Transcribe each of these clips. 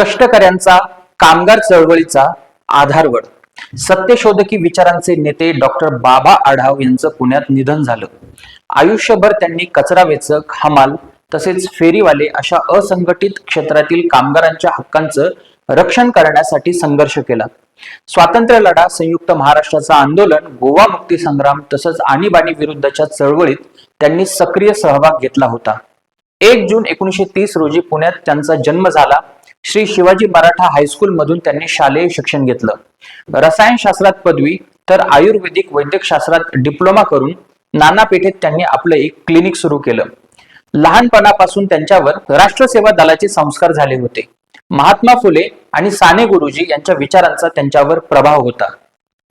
कष्टकऱ्यांचा कामगार चळवळीचा आधारवड सत्यशोधकी विचारांचे नेते डॉक्टर बाबा आढाव यांचं पुण्यात निधन झालं. आयुष्यभर त्यांनी कचरा वेचक हमाल तसेच फेरीवाले अशा असंघटित क्षेत्रातील कामगारांच्या हक्कांचं रक्षण करण्यासाठी संघर्ष केला. स्वातंत्र्य लढा संयुक्त महाराष्ट्राचं आंदोलन गोवा मुक्ती संग्राम तसंच आणीबाणी विरुद्धच्या चळवळीत त्यांनी सक्रिय सहभाग घेतला होता. एक जून एकोणीसशे तीस रोजी पुण्यात त्यांचा जन्म झाला. श्री शिवाजी मराठा हायस्कूल मधून त्यांनी शालेय शिक्षण घेतलं. रसायनशास्त्रात पदवी तर आयुर्वेदिक वैद्यकशास्त्रात डिप्लोमा करून नाना पेठेत त्यांनी आपलं एक क्लिनिक सुरू केलं. लहानपणापासून त्यांच्यावर राष्ट्रसेवा दलाचे संस्कार झाले होते. महात्मा फुले आणि साने गुरुजी यांच्या विचारांचा त्यांच्यावर प्रभाव होता.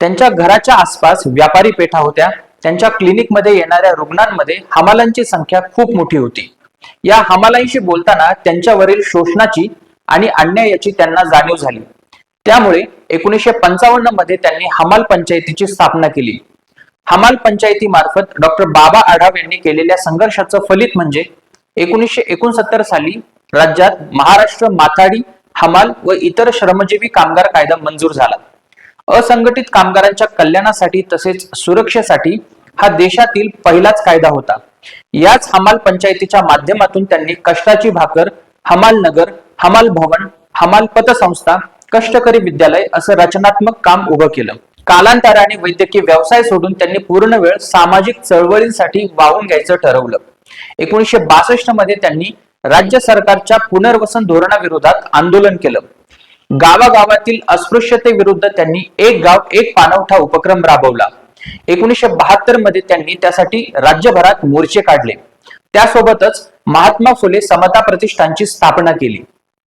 त्यांच्या घराच्या आसपास व्यापारी पेठा होत्या. त्यांच्या क्लिनिकमध्ये येणाऱ्या रुग्णांमध्ये हमालांची संख्या खूप मोठी होती. या हमालांशी बोलताना त्यांच्यावरील शोषणाची आणि अन्यायाची त्यांना जाणीव झाली. त्यामुळे एकोणीसशे पंचावन्नमध्ये त्यांनी हमाल पंचायतीची स्थापना केली. हमाल पंचायती मार्फत डॉक्टर बाबा आढाव यांनी केलेल्या संघर्षाचं फलित म्हणजे एकोणीसशे एकोणसत्तर साली राज्यात महाराष्ट्र माथाडी हमाल व इतर श्रमजीवी कामगार कायदा मंजूर झाला. असंघटित कामगारांच्या कल्याणासाठी तसेच सुरक्षेसाठी हा देशातील पहिलाच कायदा होता. याच हमाल पंचायतीच्या माध्यमातून त्यांनी कष्टाची भाकर हमाल नगर हमाल भवन हमाल पतसंस्था कष्टकरी विद्यालय असं रचनात्मक काम उभं केलं. कालांतराने वैद्यकीय व्यवसाय सोडून त्यांनी पूर्ण वेळ सामाजिक चळवळींसाठी वाहून घ्यायचं ठरवलं. एकोणीसशे बासष्टमध्ये त्यांनी राज्य सरकारच्या पुनर्वसन धोरणाविरोधात आंदोलन केलं. गावागावातील अस्पृश्यतेविरुद्ध त्यांनी एक गाव एक पाणवठा उपक्रम राबवला. एकोणीसशे बहात्तरमध्ये त्यांनी त्यासाठी राज्यभरात मोर्चे काढले. त्यासोबतच महात्मा फुले समता प्रतिष्ठानची स्थापना केली.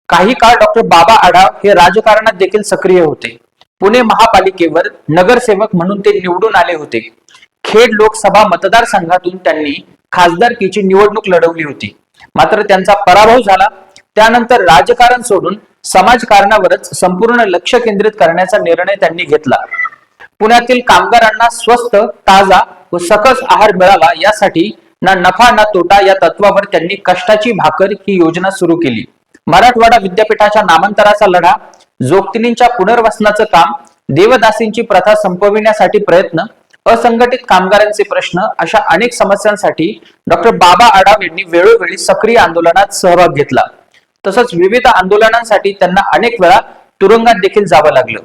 काही काळ डॉक्टर बाबा आढाव हे राजकारणात देखील सक्रिय होते. पुणे महापालिकेवर नगरसेवक म्हणून ते निवडून आले होते. खेड लोकसभा मतदारसंघातून त्यांनी खासदारकीची निवडणूक लढवली होती. मात्र त्यांचा पराभव झाला. त्यानंतर राजकारण सोडून समाजकारणावरच संपूर्ण लक्ष केंद्रित करण्याचा निर्णय त्यांनी घेतला. पुण्यातील कामगारांना स्वस्त ताजा व सकस आहार मिळावा यासाठी ना नफा ना तोटा या तत्वावर त्यांनी कष्टाची भाकर ही योजना सुरू केली. मराठवाडा विद्यापीठाच्या नामांतराचा लढा जोगतिनींच्या पुनर्वसनाचं काम देवदासींची प्रथा संपविण्यासाठी प्रयत्न असंघटित कामगारांचे प्रश्न अशा अनेक समस्यांसाठी डॉक्टर बाबा आढाव यांनी वेळोवेळी सक्रिय आंदोलनात सहभाग घेतला. तसंच विविध आंदोलनांसाठी त्यांना अनेक वेळा तुरुंगात देखील जावं लागलं.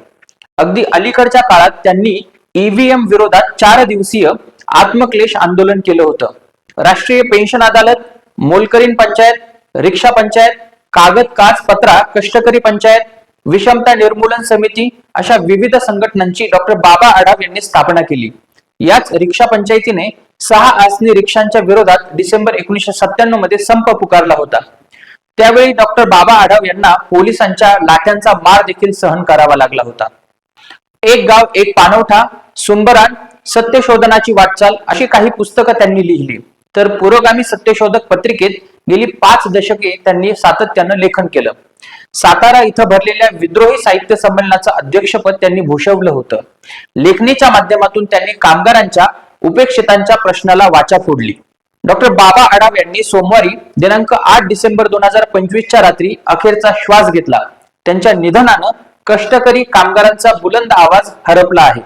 अगदी अलीकडच्या काळात त्यांनी ईव्हीएम विरोधात चार दिवसीय आत्मक्लेश आंदोलन केलं होतं. राष्ट्रीय पेन्शन अदालत मोलकरीन पंचायत रिक्षा पंचायत कागद काच पत्रा कष्टकरी पंचायत विषमता निर्मूलन समिती अशा विविध संघटनांची डॉक्टर बाबा आढाव यांनी स्थापना केली. याच रिक्षा पंचायतीने सहा आसनी रिक्षांच्या विरोधात डिसेंबर एकोणीशे सत्त्याण्णवमध्ये संप पुकारला होता. त्यावेळी डॉक्टर बाबा आढाव यांना पोलिसांच्या लाठ्यांचा मार देखील सहन करावा लागला होता. एक गाव एक पानवठा सुंबरान सत्यशोधनाची वाटचाल अशी काही पुस्तकं त्यांनी लिहिली. तर पुरोगामी सत्यशोधक पत्रिकेत गेली पाच दशके त्यांनी सातत्यानं लेखन केलं. सातारा इथं भरलेल्या विद्रोही साहित्य संमेलनाचं अध्यक्षपद त्यांनी भूषवलं होतं. लेखणीच्या माध्यमातून त्यांनी कामगारांच्या उपेक्षितांच्या प्रश्नाला वाचा फोडली. डॉक्टर बाबा आढाव यांनी सोमवारी दिनांक आठ डिसेंबर दोन हजार पंचवीसच्या रात्री अखेरचा श्वास घेतला. त्यांच्या निधनानं कष्टकरी कामगारांचा बुलंद आवाज हरपला आहे.